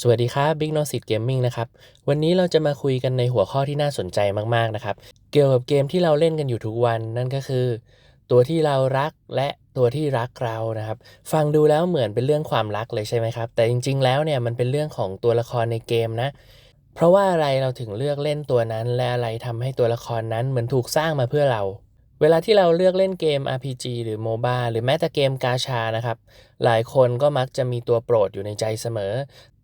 สวัสดีครับ Big n o s i t Gaming นะครับ วันนี้เราจะมาคุยกันในหัวข้อที่น่าสนใจมาก ๆ นะครับ เกี่ยวกับเกมที่เราเล่นกันอยู่ทุกวันนั่นก็คือ ตัวที่เรารักและตัวที่รักเรานะครับ ฟังดูแล้วเหมือนเป็นเรื่องความรักเลยใช่ไหมครับ แต่จริง ๆ แล้วเนี่ยมันเป็นเรื่องของตัวละครในเกมนะ เพราะว่าอะไรเราถึงเลือกเล่นตัวนั้นและอะไรทำให้ตัวละครนั้นเหมือนถูกสร้างมาเพื่อเราเวลาที่เราเลือกเล่นเกม RPG หรือ MOBA หรือแม้แต่เกมกาชานะครับ หลายคนก็มักจะมีตัวโปรดอยู่ในใจเสมอ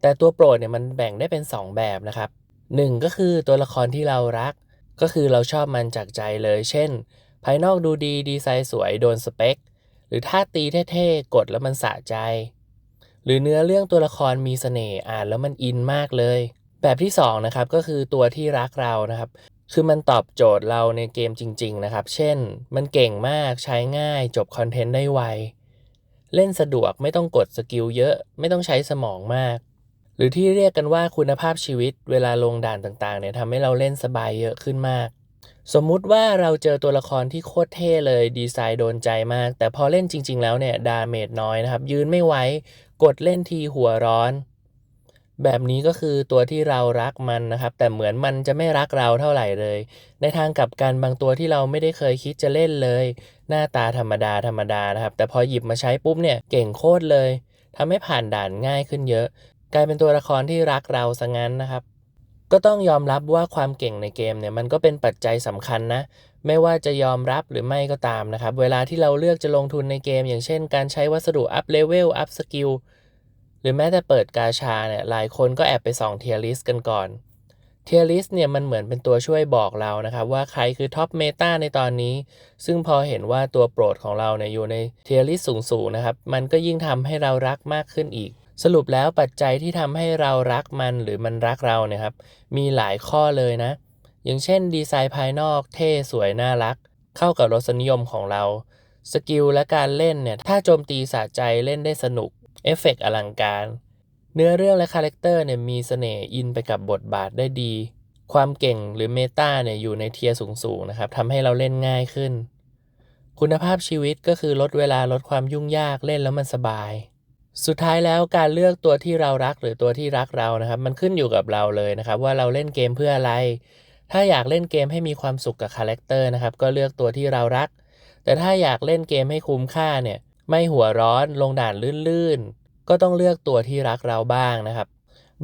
แต่ตัวโปรดเนี่ยมันแบ่งได้เป็น 2 แบบนะครับ 1 ก็คือตัวละครที่เรารัก ก็คือเราชอบมันจากใจเลย เช่น ภายนอกดูดีดีไซน์สวยโดนสเปค หรือท่าตีเท่ๆ กดแล้วมันสะใจ หรือเนื้อเรื่องตัวละครมีเสน่ห์อ่านแล้วมันอินมากเลย แบบที่2นะครับก็คือตัวที่รักเรานะครับ คือมันตอบโจทย์เราในเกมจริง ๆ นะครับ เช่น มันเก่งมากใช้ง่ายจบคอนเทนต์ได้ไวเล่นสะดวกไม่ต้องกดสกิลเยอะ ไม่ต้องใช้สมองมาก รือที่เรียกกันว่าคุณภาพชีวิตเวลาลงด่านต่างๆเนี่ยทำให้เราเล่นสบายเยอะขึ้นมาก สมมุติว่าเราเจอตัวละครที่โคตรเท่เลยดีไซน์โดนใจมาก แต่พอเล่นจริง ๆ แล้วเนี่ยดาเมจน้อยนะครับ ยืนไม่ไหวกดเล่นทีหัวร้อน แบบนี้ก็คือตัวที่เรารักมันนะครับ แต่เหมือนมันจะไม่รักเราเท่าไหร่เลย ในทางกลับกันบางตัวที่เราไม่ได้เคยคิดจะเล่นเลย หน้าตาธรรมดาธรรมดานะครับ แต่พอหยิบมาใช้ปุ๊บเนี่ยเก่งโคตรเลยทำให้ผ่านด่านง่ายขึ้นเยอะ กลายเป็นตัวละครที่รักเราซะงั้นนะครับ ก็ต้องยอมรับว่าความเก่งในเกมเนี่ยมันก็เป็นปัจจัยสำคัญนะ ไม่ว่าจะยอมรับหรือไม่ก็ตามนะครับ เวลาที่เราเลือกจะลงทุนในเกม อย่างเช่น การใช้วัสดุอัพเลเวลอัพสกิลหรือแม้แต่เปิดกาชาเนี่ยหลายคนก็แอบไปส่องเทียริสกันก่อนเทียริสเนี่ยมันเหมือนเป็นตัวช่วยบอกเรานะครับ ว่าใครคือท็อปเมตาในตอนนี้ ซึ่งพอเห็นว่าตัวโปรดของเราเนี่ยอยู่ในเทียริสสูงๆนะครับ มันก็ยิ่งทำให้เรารักมากขึ้นอีก สรุปแล้วปัจจัยที่ทำให้เรารักมันหรือมันรักเราเนี่ยครับ มีหลายข้อเลยนะ อย่างเช่นดีไซน์ภายนอกเท่สวยน่ารัก เข้ากับรสนิยมของเรา สกิลและการเล่นเนี่ย ถ้าโจมตีสะใจเล่นได้สนุก เอฟเฟกต์อลังการ เนื้อเรื่องและคาแรคเตอร์เนี่ยมีเสน่ห์อินไปกับบทบาทได้ดี ความเก่งหรือเมตาเนี่ยอยู่ในเทียร์สูงๆนะครับทำให้เราเล่นง่ายขึ้น คุณภาพชีวิตก็คือลดเวลาลดความยุ่งยากเล่นแล้วมันสบาย สุดท้ายแล้วการเลือกตัวที่เรารักหรือตัวที่รักเรานะครับ มันขึ้นอยู่กับเราเลยนะครับ ว่าเราเล่นเกมเพื่ออะไร ถ้าอยากเล่นเกมให้มีความสุขกับคาแรคเตอร์นะครับก็เลือกตัวที่เรารัก แต่ถ้าอยากเล่นเกมให้คุ้มค่าเนี่ยไม่หัวร้อนลงด่านลื่นๆ ก็ต้องเลือกตัวที่รักเราบ้างนะครับ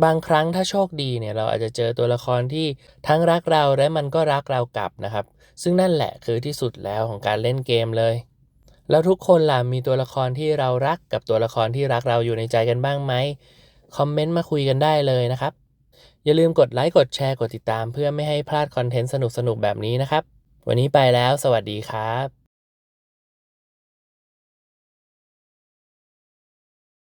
บางครั้งถ้าโชคดีเนี่ยเราอาจจะเจอตัวละครที่ทั้งรักเราและมันก็รักเรากลับนะครับ ซึ่งนั่นแหละคือที่สุดแล้วของการเล่นเกมเลย แล้วทุกคนล่ะมีตัวละครที่เรารักกับตัวละครที่รักเราอยู่ในใจกันบ้างไหมคอมเมนต์มาคุยกันได้เลยนะครับ อย่าลืมกดไลค์กดแชร์กดติดตาม เพื่อไม่ให้พลาดคอนเทนต์สนุกๆแบบนี้นะครับ วันนี้ไปแล้ว สวัสดีครับ